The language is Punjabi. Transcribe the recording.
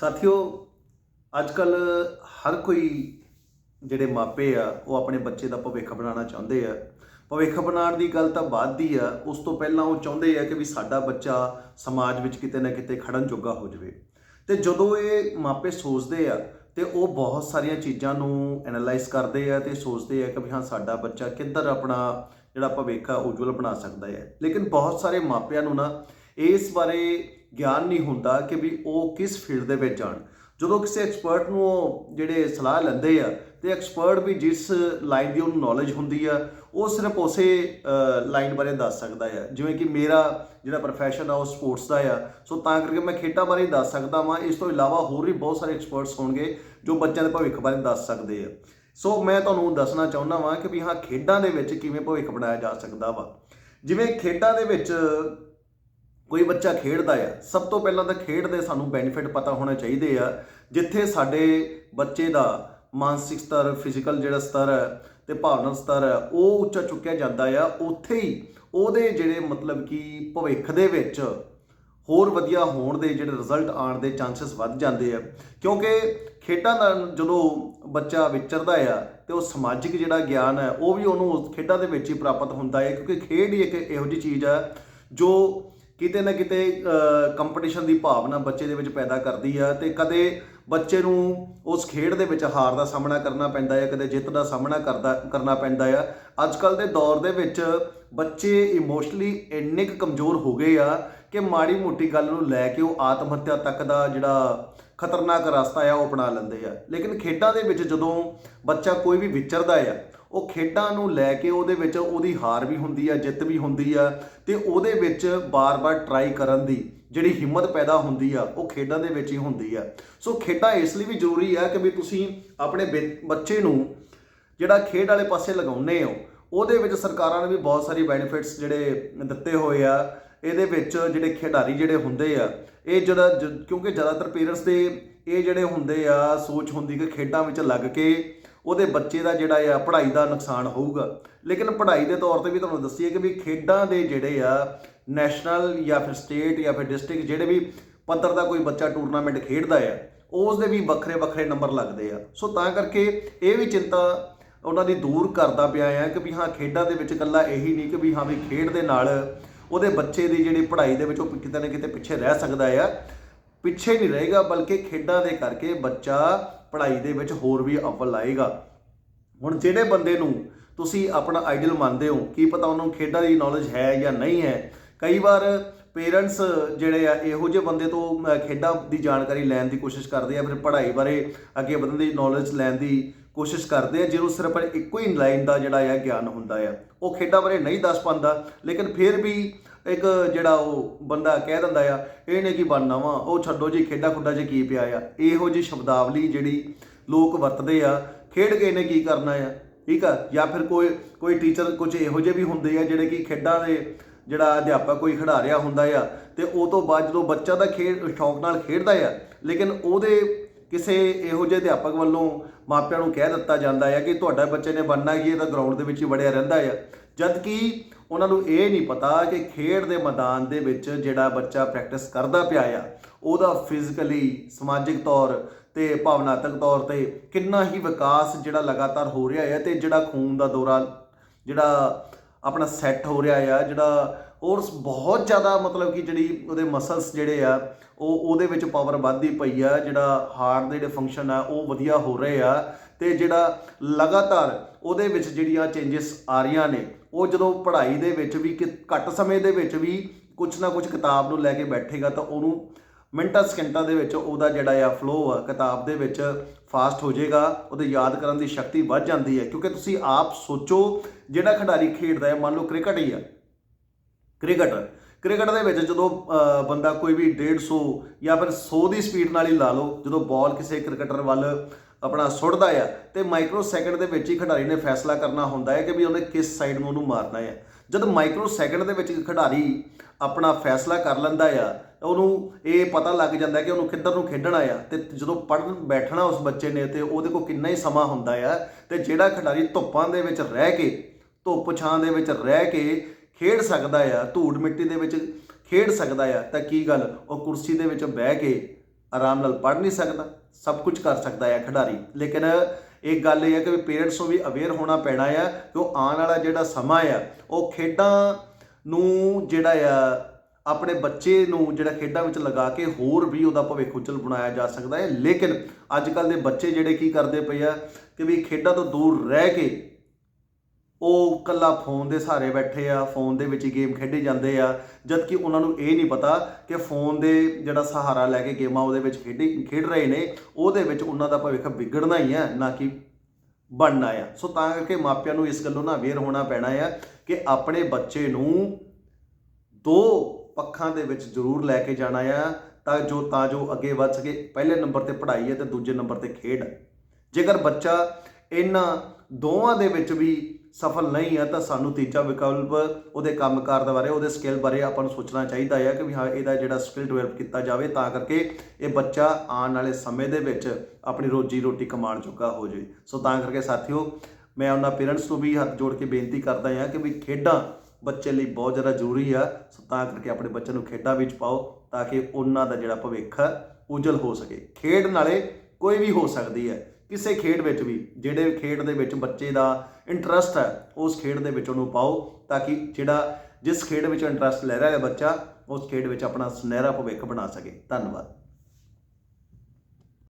ਸਾਥੀਓ ਅੱਜ ਕੱਲ ਹਰ ਕੋਈ ਜਿਹੜੇ ਮਾਪੇ ਆ, ਉਹ ਆਪਣੇ ਬੱਚੇ ਦਾ ਭਵਿੱਖ ਬਣਾਉਣਾ ਚਾਹੁੰਦੇ ਆ। ਭਵਿੱਖ ਬਣਾਉਣ ਦੀ ਗੱਲ ਤਾਂ ਬਾਅਦ ਦੀ ਆ। ਉਸ ਤੋਂ ਪਹਿਲਾਂ ਉਹ ਚਾਹੁੰਦੇ ਆ ਕਿ ਵੀ ਸਾਡਾ ਬੱਚਾ ਸਮਾਜ ਵਿੱਚ ਕਿਤੇ ਨਾ ਕਿਤੇ ਖੜਨ ਜੋਗਾ ਹੋ ਜਾਵੇ। ਤੇ ਜਦੋਂ ਇਹ ਮਾਪੇ ਸੋਚਦੇ ਆ, ਤੇ ਉਹ ਬਹੁਤ ਸਾਰੀਆਂ ਚੀਜ਼ਾਂ ਨੂੰ ਐਨਾਲਾਈਜ਼ ਕਰਦੇ ਆ ਤੇ ਸੋਚਦੇ ਆ ਕਿ ਵੀ ਹਾਂ, ਸਾਡਾ ਬੱਚਾ ਕਿੱਧਰ ਆਪਣਾ ਜਿਹੜਾ ਭਵਿੱਖ ਆ ਉਜਵਲ ਬਣਾ ਸਕਦਾ ਹੈ। ਲੇਕਿਨ ਬਹੁਤ ਸਾਰੇ ਮਾਪਿਆਂ ਨੂੰ ਨਾ ਇਸ ਬਾਰੇ ਗਿਆਨ ਨਹੀਂ ਹੁੰਦਾ ਕਿ ਵੀ ਉਹ ਕਿਸ ਫੀਲਡ ਦੇ ਵਿੱਚ ਜਾਣ। ਜਦੋਂ ਕਿਸੇ ਐਕਸਪਰਟ ਨੂੰ ਉਹ ਜਿਹੜੇ ਸਲਾਹ ਲੈਂਦੇ ਆ, ਤੇ ਐਕਸਪਰਟ ਵੀ ਜਿਸ ਲਾਈਨ ਦੀ ਉਹਨੂੰ ਨੌਲੇਜ ਹੁੰਦੀ ਆ, ਉਹ ਸਿਰਫ ਉਸੇ ਲਾਈਨ ਬਾਰੇ ਦੱਸ ਸਕਦਾ ਆ। ਜਿਵੇਂ ਕਿ ਮੇਰਾ ਜਿਹੜਾ profession ਆ, ਉਹ ਸਪੋਰਟਸ ਦਾ ਆ। ਸੋ ਤਾਂ ਕਰਕੇ ਮੈਂ ਖੇਡਾਂ ਬਾਰੇ ਦੱਸ ਸਕਦਾ ਵਾਂ। ਇਸ ਤੋਂ ਇਲਾਵਾ ਹੋਰ ਵੀ ਬਹੁਤ ਸਾਰੇ ਐਕਸਪਰਟਸ ਹੋਣਗੇ ਜੋ ਬੱਚਿਆਂ ਦੇ ਭਵਿੱਖ ਬਾਰੇ ਦੱਸ ਸਕਦੇ ਆ। ਸੋ ਮੈਂ ਤੁਹਾਨੂੰ ਦੱਸਣਾ ਚਾਹੁੰਦਾ ਵਾਂ ਕਿ ਵੀ ਹਾਂ, ਖੇਡਾਂ ਦੇ ਵਿੱਚ ਕਿਵੇਂ ਭਵਿੱਖ ਬਣਾਇਆ ਜਾ ਸਕਦਾ ਵਾ। ਜਿਵੇਂ ਖੇਡਾਂ ਦੇ ਵਿੱਚ ਕੋਈ ਬੱਚਾ ਖੇਡਦਾ ਆ, ਸਭ ਤੋਂ ਪਹਿਲਾਂ ਤਾਂ ਖੇਡ ਦੇ ਸਾਨੂੰ ਬੈਨੀਫਿਟ ਪਤਾ ਹੋਣੇ ਚਾਹੀਦੇ ਆ। ਜਿੱਥੇ ਸਾਡੇ ਬੱਚੇ ਦਾ ਮਾਨਸਿਕ ਸਤਰ ਫਿਜ਼ੀਕਲ ਜਿਹੜਾ ਸਤਰ ਹੈ ਤੇ ਭਾਵਨਾਤਮਕ ਸਤਰ ਹੈ, ਉਹ ਉੱਚਾ ਚੁੱਕਿਆ ਜਾਂਦਾ ਆ। ਉੱਥੇ ਹੀ ਉਹਦੇ ਜਿਹੜੇ ਮਤਲਬ ਕਿ ਭਵਿੱਖ ਦੇ ਵਿੱਚ ਹੋਰ ਵਧੀਆ ਹੋਣ ਦੇ ਜਿਹੜੇ ਰਿਜ਼ਲਟ ਆਉਣ ਦੇ ਚਾਂਸਸ ਵੱਧ ਜਾਂਦੇ ਆ। ਕਿਉਂਕਿ ਖੇਡਾਂ ਦਾ ਜਦੋਂ ਬੱਚਾ ਵਿਚਰਦਾ ਆ ਤੇ ਉਹ ਸਮਾਜਿਕ ਜਿਹੜਾ ਗਿਆਨ ਹੈ, ਉਹ ਵੀ ਉਹਨੂੰ ਖੇਡਾਂ ਦੇ ਵਿੱਚ ਹੀ ਪ੍ਰਾਪਤ ਹੁੰਦਾ ਹੈ। ਕਿਉਂਕਿ ਖੇਡ ਹੀ ਇੱਕ ਇਹੋ ਜਿਹੀ ਚੀਜ਼ ਆ ਜੋ ਕਿਤੇ ਨਾ ਕਿਤੇ ਕੰਪੀਟੀਸ਼ਨ ਦੀ ਭਾਵਨਾ ਬੱਚੇ ਦੇ ਵਿੱਚ ਪੈਦਾ ਕਰਦੀ ਆ ਤੇ ਕਦੇ ਬੱਚੇ ਨੂੰ ਉਸ ਖੇਡ ਦੇ ਵਿੱਚ ਹਾਰ ਦਾ ਸਾਹਮਣਾ ਕਰਨਾ ਪੈਂਦਾ ਹੈ ਕਦੇ ਜਿੱਤ ਦਾ ਸਾਹਮਣਾ ਕਰਦਾ, ਕਰਨਾ ਪੈਂਦਾ ਆ। ਅੱਜ ਕੱਲ ਦੇ ਦੌਰ ਦੇ ਵਿੱਚ ਬੱਚੇ ਇਮੋਸ਼ਨਲੀ ਇੰਨੇ ਕੁ ਕਮਜ਼ੋਰ ਹੋ ਗਏ ਆ ਕਿ ਮਾੜੀ ਮੋਟੀ ਗੱਲ ਨੂੰ ਲੈ ਕੇ ਉਹ ਆਤਮ ਹੱਤਿਆ ਤੱਕ ਦਾ ਜਿਹੜਾ ਖਤਰਨਾਕ ਰਸਤਾ ਆ, ਉਹ ਅਪਣਾ ਲੈਂਦੇ ਆ। ਲੇਕਿਨ ਖੇਡਾਂ ਦੇ ਵਿੱਚ ਜਦੋਂ ਬੱਚਾ ਕੋਈ ਵੀ ਵਿਚਰਦਾ ਆ ਉਹ ਖੇਡਾਂ ਨੂੰ ਲੈ ਕੇ ਉਹਦੇ ਵਿੱਚ ਉਹਦੀ ਹਾਰ ਵੀ ਹੁੰਦੀ ਆ, ਜਿੱਤ ਵੀ ਹੁੰਦੀ ਆ ਤੇ ਉਹਦੇ ਵਿੱਚ ਬਾਰ-ਬਾਰ ਟਰਾਈ ਕਰਨ ਦੀ ਜਿਹੜੀ ਹਿੰਮਤ ਪੈਦਾ ਹੁੰਦੀ ਆ, ਉਹ ਖੇਡਾਂ ਦੇ ਵਿੱਚ ਹੀ ਹੁੰਦੀ ਆ। ਸੋ ਖੇਡਾਂ ਇਸ ਲਈ ਵੀ ਜ਼ਰੂਰੀ ਆ ਕਿ ਵੀ ਤੁਸੀਂ ਆਪਣੇ ਬੱਚ- ਬੱਚੇ ਨੂੰ ਜਿਹੜਾ ਖੇਡ ਵਾਲੇ ਪਾਸੇ ਲਗਾਉਨੇ ਹੋ, ਉਹਦੇ ਵਿੱਚ ਸਰਕਾਰਾਂ ਨੇ ਵੀ ਬਹੁਤ ਸਾਰੀ ਬੈਨੀਫਿਟਸ ਜਿਹੜੇ ਦਿੱਤੇ ਹੋਏ ਆ, ਇਹਦੇ ਵਿੱਚ ਜਿਹੜੇ ਖਿਡਾਰੀ ਜਿਹੜੇ ਹੁੰਦੇ ਆ, ਇਹ ਜਿਹੜਾ ਜ- ਕਿਉਂਕਿ ਜ਼ਿਆਦਾਤਰ ਪੇਰੈਂਟਸ ਦੇ ਇਹ ਜਿਹੜੇ ਹੁੰਦੇ ਆ, ਸੋਚ ਹੁੰਦੀ ਕਿ ਖੇਡਾਂ ਵਿੱਚ ਲੱਗ ਕੇ ਉਹਦੇ ਬੱਚੇ ਦਾ ਜਿਹੜਾ ਆ ਪੜ੍ਹਾਈ ਦਾ ਨੁਕਸਾਨ ਹੋਊਗਾ। ਲੇਕਿਨ ਪੜ੍ਹਾਈ ਦੇ ਤੌਰ ਤੇ ਵੀ ਤੁਹਾਨੂੰ ਦੱਸੀਏ ਕਿ ਵੀ ਖੇਡਾਂ ਦੇ ਜਿਹੜੇ ਆ, ਨੈਸ਼ਨਲ ਜਾਂ ਫਿਰ ਸਟੇਟ ਜਾਂ ਫਿਰ ਡਿਸਟ੍ਰਿਕਟ ਜਿਹੜੇ ਵੀ ਪੱਧਰ ਦਾ ਕੋਈ ਬੱਚਾ ਟੂਰਨਾਮੈਂਟ ਖੇਡਦਾ ਆ, ਉਸ ਦੇ ਵੀ ਵੱਖਰੇ ਵੱਖਰੇ ਨੰਬਰ ਲੱਗਦੇ ਆ। ਸੋ ਤਾਂ ਕਰਕੇ ਇਹ ਵੀ ਚਿੰਤਾ ਉਹਨਾਂ ਦੀ ਦੂਰ ਕਰਦਾ ਪਿਆ ਆ ਕਿ ਵੀ ਹਾਂ, ਖੇਡਾਂ ਦੇ ਵਿੱਚ ਇਕੱਲਾ ਇਹੀ ਨਹੀਂ ਕਿ ਵੀ ਹਾਂ ਵੀ ਖੇਡ ਦੇ ਨਾਲ ਉਹਦੇ ਬੱਚੇ ਦੀ ਜਿਹੜੀ ਪੜ੍ਹਾਈ ਦੇ ਵਿੱਚ ਉਹ ਕਿਤੇ ਨਾ ਕਿਤੇ ਪਿੱਛੇ ਰਹਿ ਸਕਦਾ ਆ। ਪਿੱਛੇ ਨਹੀਂ ਰਹੇਗਾ, ਬਲਕਿ ਖੇਡਾਂ ਦੇ ਕਰਕੇ ਬੱਚਾ ਪੜ੍ਹਾਈ ਦੇ ਵਿੱਚ ਹੋਰ ਵੀ ਅਵਲ ਆਏਗਾ ਹੁਣ ਜਿਹੜੇ ਬੰਦੇ ਨੂੰ ਤੁਸੀਂ ਆਪਣਾ ਆਈਡਲ ਮੰਨਦੇ ਹੋ, ਕੀ ਪਤਾ ਉਹਨੂੰ ਖੇਡਾਂ ਦੀ ਨੌਲੇਜ ਹੈ ਜਾਂ ਨਹੀਂ ਹੈ, ਕਈ ਵਾਰ ਪੇਰੈਂਟਸ ਜਿਹੜੇ ਆ, ਇਹੋ ਜਿਹੇ ਬੰਦੇ ਤੋਂ ਖੇਡਾਂ ਦੀ ਜਾਣਕਾਰੀ ਲੈਣ ਦੀ ਕੋਸ਼ਿਸ਼ ਕਰਦੇ ਆ, ਫਿਰ ਪੜ੍ਹਾਈ ਬਾਰੇ ਅੱਗੇ ਵਧਣ ਦੀ ਨੌਲੇਜ ਲੈਣ ਦੀ ਕੋਸ਼ਿਸ਼ ਕਰਦੇ ਆ, ਜਿਹਨੂੰ ਸਿਰਫ ਇੱਕੋ ਹੀ ਲਾਈਨ ਦਾ ਜਿਹੜਾ ਆ, ਗਿਆਨ ਹੁੰਦਾ ਆ। ਉਹ ਖੇਡਾਂ ਬਾਰੇ ਨਹੀਂ ਦੱਸ ਪਾਉਂਦਾ, ਲੇਕਿਨ ਫਿਰ ਵੀ ਇੱਕ ਜਿਹੜਾ ਉਹ ਬੰਦਾ ਕਹਿ ਦਿੰਦਾ ਆ, ਇਹਨੇ ਕੀ ਬਣਨਾ ਵਾ? ਉਹ ਛੱਡੋ ਜੀ, ਖੇਡਾਂ ਖੁੱਡਾ ਜੀ ਕੀ ਪਿਆ ਆ? ਇਹੋ ਜੀ ਸ਼ਬਦਾਵਲੀ ਜਿਹੜੀ ਲੋਕ ਵਰਤਦੇ ਆ, ਖੇਡ ਕੇ ਇਹਨੇ ਕੀ ਕਰਨਾ ਆ? ਠੀਕ ਆ? ਜਾਂ ਫਿਰ ਕੋਈ ਕੋਈ ਟੀਚਰ ਕੁਝ ਇਹੋ ਜਿਹੇ ਵੀ ਹੁੰਦੇ ਆ ਜਿਹੜੇ ਕਿ ਖੇਡਾਂ ਦੇ ਜਿਹੜਾ ਅਧਿਆਪਕ ਕੋਈ ਖਿਡਾ ਰਿਹਾ ਹੁੰਦਾ ਆ, ਤੇ ਉਹ ਤੋਂ ਬਾਅਦ ਜਦੋਂ ਬੱਚਾ ਦਾ ਖੇਡ, ਸ਼ੌਂਕ ਨਾਲ ਖੇਡਦਾ ਆ, ਲੇਕਿਨ ਉਹਦੇ ਕਿਸੇ ਇਹੋ ਜਿਹੇ ਅਧਿਆਪਕ ਵੱਲੋਂ ਮਾਪਿਆਂ ਨੂੰ ਕਹਿ ਦਿੱਤਾ ਜਾਂਦਾ ਹੈ ਕਿ ਤੁਹਾਡਾ ਬੱਚੇ ਨੇ ਬਣਨਾ ਕੀ ਇਹ ਤਾਂ ਗਰਾਊਂਡ ਦੇ ਵਿੱਚ ਹੀ ਵੜਿਆ ਰਹਿੰਦਾ ਆ। ਜਦ ਕਿ ਉਹਨਾਂ ਨੂੰ ਇਹ ਨਹੀਂ ਪਤਾ ਕਿ ਖੇਡ ਦੇ ਮੈਦਾਨ ਦੇ ਵਿੱਚ ਜਿਹੜਾ ਬੱਚਾ ਪ੍ਰੈਕਟਿਸ ਕਰਦਾ ਪਿਆ ਆ, ਉਹਦਾ ਫਿਜ਼ੀਕਲੀ ਸਮਾਜਿਕ ਤੌਰ ਤੇ, ਭਾਵਨਾਤਮਕ ਤੌਰ ਤੇ ਕਿੰਨਾ ਹੀ ਵਿਕਾਸ ਜਿਹੜਾ ਲਗਾਤਾਰ ਹੋ ਰਿਹਾ ਹੈ ਤੇ ਜਿਹੜਾ ਖੂਨ ਦਾ ਦੌਰਾ, ਜਿਹੜਾ ਆਪਣਾ ਸੈੱਟ ਹੋ ਰਿਹਾ ਆ, ਜਿਹੜਾ ਔਰ ਬਹੁਤ ਜ਼ਿਆਦਾ ਮਤਲਬ ਕਿ ਜਿਹੜੀ ਉਹਦੇ ਮਸਲਸ ਜਿਹੜੇ ਆ, ਉਹ ਉਹਦੇ ਵਿੱਚ ਪਾਵਰ ਵੱਧਦੀ ਪਈ ਆ, ਜਿਹੜਾ ਹਾਰਟ ਦੇ ਜਿਹੜੇ ਫੰਕਸ਼ਨ ਆ, ਉਹ ਵਧੀਆ ਹੋ ਰਹੇ ਆ। ਤੇ ਜਿਹੜਾ ਲਗਾਤਾਰ ਉਹਦੇ ਵਿੱਚ ਜਿਹੜੀਆਂ ਚੇਂਜਸ ਆ ਰਹੀਆਂ ਨੇ, ਉਹ ਜਦੋਂ ਪੜ੍ਹਾਈ ਦੇ ਵਿੱਚ ਵੀ ਕਿ ਘੱਟ ਸਮੇਂ ਦੇ ਵਿੱਚ ਵੀ ਕੁਝ ਨਾ ਕੁਝ ਕਿਤਾਬ ਨੂੰ ਲੈ ਕੇ ਬੈਠੇਗਾ ਤਾਂ ਉਹਨੂੰ ਮਿੰਟਾਂ ਸਕਿੰਟਾਂ ਦੇ ਵਿੱਚ ਉਹਦਾ ਜਿਹੜਾ ਆ ਫਲੋ ਆ, ਕਿਤਾਬ ਦੇ ਵਿੱਚ ਫਾਸਟ ਹੋ ਜਾਏਗਾ, ਉਹਦੇ ਯਾਦ ਕਰਨ ਦੀ ਸ਼ਕਤੀ ਵੱਧ ਜਾਂਦੀ ਹੈ। ਕਿਉਂਕਿ ਤੁਸੀਂ ਆਪ ਸੋਚੋ, ਜਿਹੜਾ ਖਿਡਾਰੀ ਖੇਡਦਾ ਹੈ, ਮੰਨ ਲਓ ਕ੍ਰਿਕਟ ਹੀ ਆ। ਕ੍ਰਿਕਟ ਕ੍ਰਿਕਟ ਦੇ ਵਿੱਚ ਜਦੋਂ ਬੰਦਾ ਕੋਈ ਵੀ 150 ਜਾਂ ਫਿਰ 100 ਦੀ ਸਪੀਡ ਨਾਲ ਹੀ ਲਾ ਲਓ, ਜਦੋਂ ਬਾਲ ਕਿਸੇ ਕ੍ਰਿਕਟਰ ਵੱਲ ਆਪਣਾ ਸੁੱਟਦਾ ਆ ਤੇ ਮਾਈਕਰੋ ਸੈਕਿੰਡ ਦੇ ਵਿੱਚ ਹੀ ਖਿਡਾਰੀ ਨੇ ਫੈਸਲਾ ਕਰਨਾ ਹੁੰਦਾ ਹੈ ਕਿ ਵੀ ਉਹਨੇ ਕਿਸ ਸਾਈਡ ਨੂੰ ਉਹਨੂੰ ਮਾਰਨਾ ਹੈ। ਜਦ ਮਾਈਕਰੋ ਸੈਕਿੰਡ ਦੇ ਵਿੱਚ ਖਿਡਾਰੀ ਆਪਣਾ ਫੈਸਲਾ ਕਰ ਲੈਂਦਾ ਆ, ਉਹਨੂੰ ਇਹ ਪਤਾ ਲੱਗ ਜਾਂਦਾ ਕਿ ਉਹਨੂੰ ਕਿੱਧਰ ਨੂੰ ਖੇਡਣਾ ਆ ਤੇ ਜਦੋਂ ਪੜਨ ਬੈਠਣਾ ਉਸ ਬੱਚੇ ਨੇ ਤੇ ਉਹਦੇ ਕੋਲ ਕਿੰਨਾ ਹੀ ਸਮਾਂ ਹੁੰਦਾ ਆ ਤੇ ਜਿਹੜਾ ਖਿਡਾਰੀ ਧੁੱਪਾਂ ਦੇ ਵਿੱਚ ਰਹਿ ਕੇ, ਧੁੱਪ ਛਾਂ ਦੇ ਵਿੱਚ ਰਹਿ ਕੇ ਖੇਡ ਸਕਦਾ ਆ, ਧੂੜ ਮਿੱਟੀ ਦੇ ਵਿੱਚ ਖੇਡ ਸਕਦਾ ਆ, ਤਾਂ ਕੀ ਗੱਲ? ਉਹ ਕੁਰਸੀ ਦੇ ਵਿੱਚ ਬਹਿ ਕੇ ਆਰਾਮ ਨਾਲ ਪੜ੍ਹ ਨਹੀਂ ਸਕਦਾ। ਸਭ ਕੁਝ ਕਰ ਸਕਦਾ ਹੈ ਖਿਡਾਰੀ। ਲੇਕਿਨ ਇੱਕ ਗੱਲ ਇਹ ਹੈ ਕਿ ਪੇਰੈਂਟਸ ਨੂੰ ਵੀ ਅਵੇਅਰ ਹੋਣਾ ਪੈਣਾ ਆ ਕਿ ਉਹ ਆਉਣ ਵਾਲਾ ਜਿਹੜਾ ਸਮਾਂ ਆ ਉਹ ਖੇਡਾਂ ਨੂੰ ਜਿਹੜਾ ਆ, ਆਪਣੇ ਬੱਚੇ ਨੂੰ ਜਿਹੜਾ ਖੇਡਾਂ ਵਿੱਚ ਲਗਾ ਕੇ ਹੋਰ ਵੀ ਉਹਦਾ ਭਵਿੱਖ ਉਜਲ ਬਣਾਇਆ ਜਾ ਸਕਦਾ ਹੈ। ਲੇਕਿਨ ਅੱਜ ਕੱਲ ਦੇ ਬੱਚੇ ਜਿਹੜੇ ਕੀ ਕਰਦੇ ਪਏ ਆ ਕਿ ਵੀ ਖੇਡਾਂ ਤੋਂ ਦੂਰ ਰਹਿ ਕੇ ਉਹ ਕੱਲਾ ਫੋਨ ਦੇ ਸਹਾਰੇ ਬੈਠੇ ਆ, ਫੋਨ ਦੇ ਵਿੱਚ ਹੀ ਗੇਮ ਖੇਡੇ ਜਾਂਦੇ ਆ। ਜਦ ਕਿ ਉਹਨਾਂ ਨੂੰ ਇਹ ਨਹੀਂ ਪਤਾ ਕਿ ਫੋਨ ਦੇ ਜਿਹੜਾ ਸਹਾਰਾ ਲੈ ਕੇ ਗੇਮਾਂ ਉਹਦੇ ਵਿੱਚ ਖੇਡੀ, ਖੇਡ ਰਹੇ ਨੇ, ਉਹਦੇ ਵਿੱਚ ਉਹਨਾਂ ਦਾ ਭਵਿੱਖ ਵਿਗੜਨਾ ਹੀ ਆ, ਨਾ ਕਿ ਬਣਨਾ ਆ। ਸੋ ਤਾਂ ਕਰਕੇ ਮਾਪਿਆਂ ਨੂੰ ਇਸ ਗੱਲੋਂ ਨਾ ਅਵੇਅਰ ਹੋਣਾ ਪੈਣਾ ਆ ਕਿ ਆਪਣੇ ਬੱਚੇ ਨੂੰ ਦੋ ਪੱਖਾਂ ਦੇ ਵਿੱਚ ਜ਼ਰੂਰ ਲੈ ਕੇ ਜਾਣਾ ਆ, ਤਾਂ ਜੋ ਤਾਂ ਜੋ ਅੱਗੇ ਵੱਧ ਸਕੇ। ਪਹਿਲੇ ਨੰਬਰ ਤੇ ਪੜ੍ਹਾਈ ਹੈ ਤੇ ਦੂਜੇ ਨੰਬਰ ਤੇ ਖੇਡ ਹੈ ਜੇਕਰ ਬੱਚਾ ਇਹਨਾਂ ਦੋਵਾਂ ਦੇ ਵਿੱਚ ਵੀ ਸਫਲ ਨਹੀਂ ਹੈ, ਤਾਂ ਸਾਨੂੰ ਤੀਜਾ ਵਿਕਲਪ ਉਹਦੇ ਕੰਮਕਾਰ ਦੇ ਬਾਰੇ, ਉਹਦੇ ਸਕਿੱਲ ਬਾਰੇ ਆਪਾਂ ਨੂੰ ਸੋਚਣਾ ਚਾਹੀਦਾ ਹੈ ਕਿ ਵੀ ਹਾਂ, ਇਹਦਾ ਜਿਹੜਾ ਸਕਿੱਲ ਡਿਵੈਲਪ ਕੀਤਾ ਜਾਵੇ, ਤਾਂ ਕਰਕੇ ਇਹ ਬੱਚਾ ਆਉਣ ਵਾਲੇ ਸਮੇਂ ਦੇ ਵਿੱਚ ਆਪਣੀ ਰੋਜੀ ਰੋਟੀ ਕਮਾਉਣ ਚੁੱਕਾ ਹੋ ਜਾਵੇ। ਸੋ ਤਾਂ ਕਰਕੇ ਸਾਥੀਓ, ਮੈਂ ਉਹਨਾਂ ਪੇਰੈਂਟਸ ਨੂੰ ਵੀ ਹੱਥ ਜੋੜ ਕੇ ਬੇਨਤੀ ਕਰਦਾ ਹਾਂ ਕਿ ਵੀ ਖੇਡਾਂ ਬੱਚੇ ਲਈ ਬਹੁਤ ਜ਼ਿਆਦਾ ਜ਼ਰੂਰੀ ਆ। ਸੋ ਤਾਂ ਕਰਕੇ ਆਪਣੇ ਬੱਚੇ ਨੂੰ ਖੇਡਾਂ ਵਿੱਚ ਪਾਓ, ਤਾਂ ਕਿ ਉਹਨਾਂ ਦਾ ਜਿਹੜਾ ਭਵਿੱਖ ਹੈ, ਉਜਲ ਹੋ ਸਕੇ। ਖੇਡ ਨਾਲੇ ਕੋਈ ਵੀ ਹੋ ਸਕਦੀ ਹੈ। ਕਿਸੇ ਖੇਡ ਵਿੱਚ ਵੀ, ਜਿਹੜੇ ਖੇਡ ਦੇ ਵਿੱਚ ਬੱਚੇ ਦਾ ਇੰਟਰਸਟ ਹੈ, ਉਸ ਖੇਡ ਦੇ ਵਿੱਚ ਉਹਨੂੰ ਪਾਓ ਤਾਂ ਕਿ ਜਿਹੜਾ, ਜਿਸ ਖੇਡ ਵਿੱਚ ਇੰਟਰਸਟ ਲੈ ਰਿਹਾ ਹੈ ਬੱਚਾ, ਉਸ ਖੇਡ ਵਿੱਚ ਆਪਣਾ ਸੁਨਹਿਰਾ ਭਵਿੱਖ ਬਣਾ ਸਕੇ। ਧੰਨਵਾਦ।